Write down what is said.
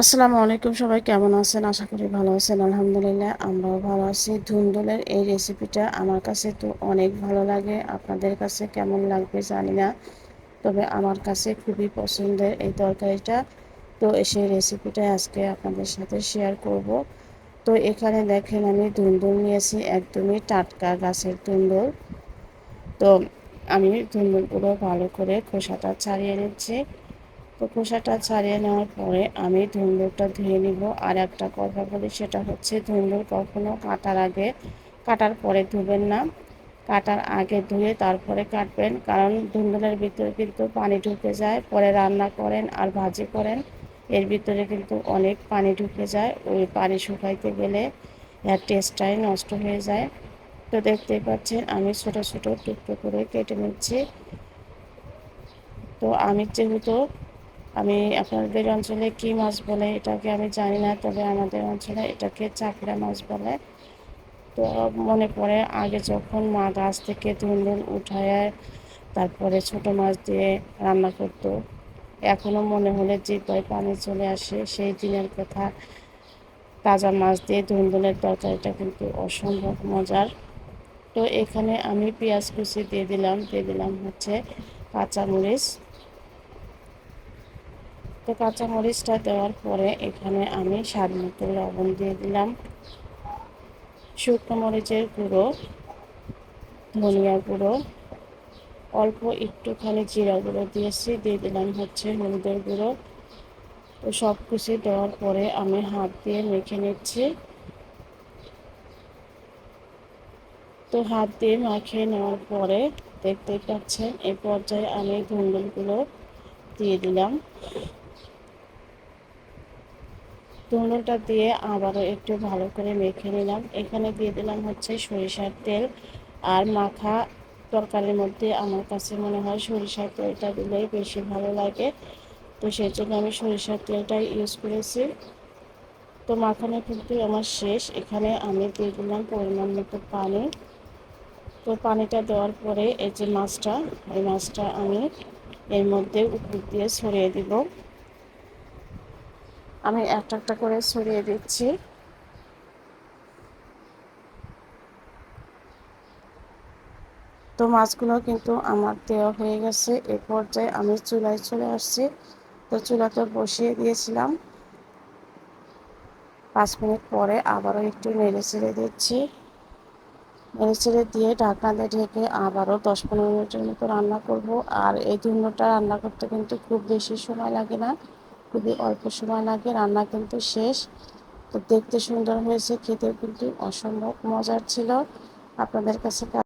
আসসালামু আলাইকুম, সবাই কেমন আছেন? আশা করি ভালো আছেন, আলহামদুলিল্লাহ আমরাও ভালো আছি। ধুন্দুলের এই রেসিপিটা আমার কাছে তো অনেক ভালো লাগে। আপনাদের কাছে কেমন লাগবে জানি না, তবে আমার কাছে খুবই পছন্দের এই তরকারিটা। তো সেই রেসিপিটা আজকে আপনাদের সাথে শেয়ার করব। তো এখানে দেখেন, আমি ধুন্দুল নিয়েছি, একদমই টাটকা গাছের ধুন্দুল তো আমি ধুন্দুলগুলো ভালো করে খোসাটা ছাড়িয়ে নিচ্ছি। তো খোসাটা ছাড়িয়ে নেওয়ার পরে আমি ধুন্দুরটা ধুয়ে নিব। আর একটা কথা বলি, সেটা হচ্ছে ধুন্দুর কখনো কাটার আগে, কাটার পরে ধুবেন না। কাটার আগে ধুয়ে তারপরে কাটবেন, কারণ ধুন্দুলের ভিতরে কিন্তু পানি ঢুকে যায়, পরে রান্না করেন আর ভাজি করেন, এর ভিতরে কিন্তু অনেক পানি ঢুকে যায়। ওই পানি শুকাইতে গেলে এর টেস্টটাই নষ্ট হয়ে যায়। তো দেখতেই পাচ্ছেন, আমি ছোটো ছোটো টুকরো করে কেটে নিচ্ছি। তো আমি যেহেতু আমি আপনাদের অঞ্চলে কি মাছ বলে এটাকে আমি জানি না, তবে আমাদের অঞ্চলে এটাকে চাকরা মাছ বলে। তো মনে পড়ে আগে যখন মা গাছ থেকে ধুন্দুল উঠায়, তারপরে ছোট মাছ দিয়ে রান্না করতো এখনও মনে হলে জিপায় পানি চলে আসে। সেই দিনের কথা, তাজা মাছ দিয়ে ধুন্দুলের তরকারিটা কিন্তু অসম্ভব মজার। তো এখানে আমি পেঁয়াজ কুচি দিয়ে দিলাম দিয়ে দিলাম হচ্ছে কাঁচামরিচ। তো কাঁচামরিচটা দেওয়ার পরে এখানে আমি স্বাদ মতো লবণ দিয়ে দিলাম। শুকনো মরিচের গুঁড়ো, ধনিয়া গুঁড়ো, অল্প একটুখানি জিরা গুঁড়ো দিয়েছি, দিয়ে দিলাম হচ্ছে হলুদের গুঁড়ো। তো সব কিছু দেওয়ার পরে আমি হাত দিয়ে মেখে নিচ্ছি। তো হাত দিয়ে মাখিয়ে নেওয়ার পরে দেখতেই পাচ্ছেন এই পর্যায়ে আমি ধুন্দুলগুলো দিয়ে দিলাম। ধুনুটা দিয়ে আবারও একটু ভালো করে মেখে নিলাম। এখানে দিয়ে দিলাম হচ্ছে সরিষার তেল আর মাখা তরকারির মধ্যে আমার কাছে মনে হয় সরিষার তেলটা দিলেই বেশি ভালো লাগে। তো সেই জন্য আমি সরিষার তেলটাই ইউজ করেছি। তো মাখানো কিন্তু আমার শেষ। এখানে আমি দিয়ে দিলাম পরিমাণ মতো পানি। তো পানিটা দেওয়ার পরে এই যে মাছটা, এই মাছটা আমি এর মধ্যে উপর দিয়ে ছড়িয়ে দিব। আমি একটা একটা করে ছড়িয়ে দিচ্ছি। তো মাছগুলো কিন্তু আমার দেওয়া হয়ে গেছে। এ পর্যায়ে আমি চুলায় চলে আসছি। তো চুলাতে বসিয়ে দিয়েছিলাম। পাঁচ মিনিট পরে আবারও একটু নেড়ে ছেড়ে দিচ্ছি। নেড়ে ছেড়ে দিয়ে ঢাকনা দিয়ে ঢেকে আবারও দশ পনেরো মিনিটের মতো রান্না করব। আর এই ধুনোটা রান্না করতে কিন্তু খুব বেশি সময় লাগে না। খুবই অল্প সময় লাগে, রান্না কিন্তু শেষ। তো দেখতে সুন্দর হয়েছে খেতে কিন্তু অসম্ভব মজার ছিল। আপনাদের কাছে